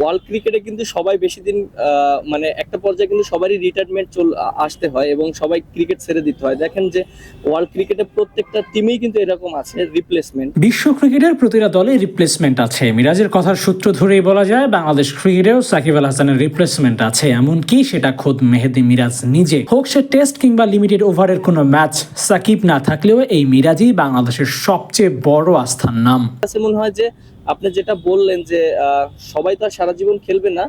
World ক্রিকেটে কিন্তু সবাই বেশি দিন মানে একটা পর্যায়ে কিন্তু সবারই রিটায়ারমেন্ট চল আসতে হয় এবং সবাই ক্রিকেট ছেড়ে দিতে হয়। দেখেন যে ওয়ার্ল্ড ক্রিকেটে প্রত্যেকটা টিমেই কিন্তু এরকম আছে রিপ্লেসমেন্ট বিশ্ব ক্রিকেটের প্রতিটা দলে রিপ্লেসমেন্ট আছে। মিরাজের কথার সূত্র ধরেই বলা যায় বাংলাদেশ ক্রিকেটেও সাকিব আল হাসানের রিপ্লেসমেন্ট আছে। এমনকি সেটা খোদ মেহেদি মিরাজ নিজে। হোক সে টেস্ট কিংবা লিমিটেড ওভারের কোনো ম্যাচ সাকিব না থাকলেও এই মিরাজই বাংলাদেশের সবচেয়ে বড় আস্থার নাম। মনে হয় যে আপনি যেটা বললেন যে সবাই তো আর সারা জীবন খেলবে না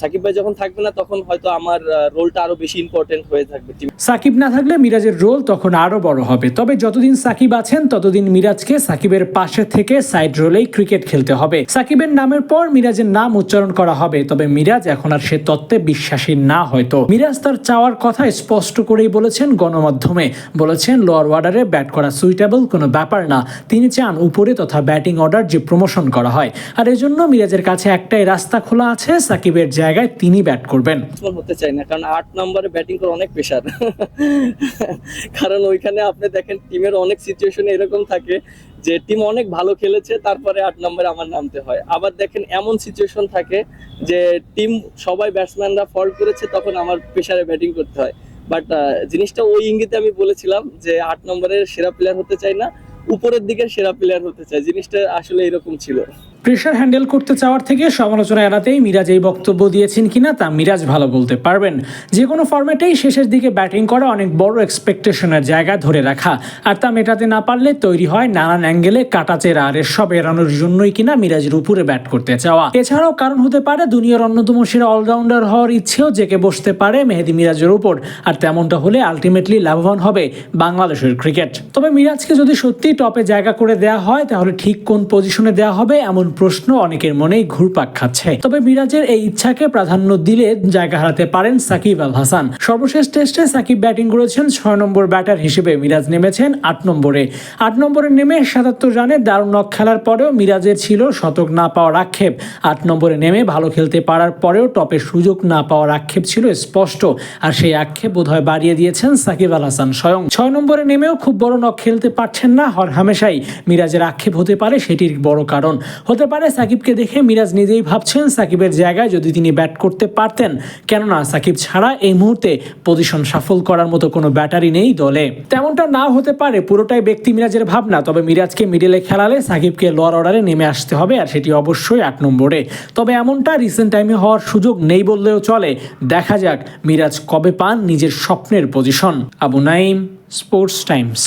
সাকিব ভাই যখন থাকবে না, তখন হয়তো আমার রোলটা আরও বেশি ইম্পর্টেন্ট হয়ে থাকবে সাকিব না থাকলে মিরাজের রোল তখন আরও বড় হবে। তবে যতদিন সাকিব আছেন, ততদিন মিরাজকে সাকিবের পাশে থেকে সাইড রোলেই ক্রিকেট খেলতে হবে। সাকিবের নামের পর মিরাজের নাম উচ্চারণ করা হবে, তবে মিরাজ এখন আর সে তত্ত্বে বিশ্বাসী না হয়তো। মিরাজ তার চাওয়ার কথা স্পষ্ট করেই বলেছেন গণমাধ্যমে। বলেছেন লোয়ার অর্ডারে ব্যাট করা সুইটেবল কোনো ব্যাপার না। তিনি চান উপরে তথা ব্যাটিং অর্ডার যে প্রমোশন করা হয়। আর এজন্য মিরাজের কাছে একটাই রাস্তা খোলা আছে সাকিবের জায়গায় তিনি ব্যাট করবেন। চাই না, কারণ আট নম্বরে ব্যাটিং করা অনেক প্রেশার কারণ ওইখানে আপনি দেখেন টিমের অনেক সিচুয়েশনে এরকম থাকে যে টিম অনেক ভালো খেলেছে, তারপরে আট নম্বরে আমার নামতে হয়। আবার দেখেন, এমন সিচুয়েশন থাকে যে টিম সবাই ব্যাটসম্যানরা ফল্ট করেছে, তখন আমার প্রেশারে ব্যাটিং করতে হয়। বাট জিনিসটা ওই ইঙ্গিতে আমি বলেছিলাম যে আট নম্বরের সেরা প্লেয়ার হতে চাই না, উপরের দিকের সেরা প্লেয়ার হতে চাই। জিনিসটা আসলে এরকম ছিল। প্রেশার হ্যান্ডেল করতে চাওয়ার থেকে সমালোচনা এড়াতেই মিরাজ এই বক্তব্য দিয়েছেন কিনা তা মিরাজ ভালো বলতে পারবেন। যে কোনো ফর্ম্যাটেই শেষের দিকে ব্যাটিং করা অনেক বড় এক্সপেকটেশনের জায়গা ধরে রাখা। আর তা মেটাতে না পারলে তৈরি হয় নানান অ্যাঙ্গেলে কাটাচেরা আর এসব এড়ানোর জন্যই কিনা মিরাজের উপরে ব্যাট করতে চাওয়া। এছাড়াও কারণ হতে পারে দুনিয়ার অন্যতম সেরা অলরাউন্ডার হওয়ার ইচ্ছেও জেকে বসতে পারে মেহেদি মিরাজের উপর। আর তেমনটা হলে আলটিমেটলি লাভবান হবে বাংলাদেশের ক্রিকেট তবে মিরাজকে যদি সত্যি টপে জায়গা করে দেওয়া হয়, তাহলে ঠিক কোন পজিশনে দেওয়া হবে এমন প্রশ্ন অনেকের মনেই ঘুরপাক খাচ্ছে। তবে মিরাজের এই ইচ্ছাকে প্রাধান্য দিলে জায়গা হারাতে পারেন সাকিব আল হাসান। সর্বশেষ টেস্টে সাকিব ব্যাটিং করেছেন ছয় নম্বর ব্যাটার হিসেবে মিরাজ নেমেছেন আট নম্বরে। আট নম্বরে নেমে সাতাত্তর রানে দারুণ নক খেলার পরেও মিরাজের ছিল শতক না পাওয়ার আক্ষেপ। আট নম্বরে নেমে ভালো খেলতে পারার পরেও টপে সুযোগ না পাওয়ার আক্ষেপ ছিল স্পষ্ট। আর সেই আক্ষেপ বোধহয় বাড়িয়ে দিয়েছেন সাকিব আল হাসান স্বয়ং। ছয় নম্বরে নেমেও খুব বড় নক খেলতে পারছেন না হর হামেশাই মিরাজের আক্ষেপ হতে পারে সেটির বড় কারণ। হতে পারে। সাকিবকে দেখে মিরাজ নিজেই ভাবছেন সাকিবের জায়গায় যদি তিনি ব্যাট করতে পারতেন। কেননা সাকিব ছাড়া এই মুহূর্তে পজিশন সাফল করার মতো কোনো ব্যাটারি নেই দলে। তেমনটা না হতে পারে, পুরোটাই ব্যক্তি মিরাজের ভাবনা। তবে মিরাজকে মিডলে খেলালে সাকিবকে লোয়ার অর্ডারে নেমে আসতে হবে, আর সেটি অবশ্যই আট নম্বরে। তবে এমনটা রিসেন্ট টাইমে হওয়ার সুযোগ নেই বললেও চলে। দেখা যাক মিরাজ কবে পান নিজের স্বপ্নের position Abu Naim sports times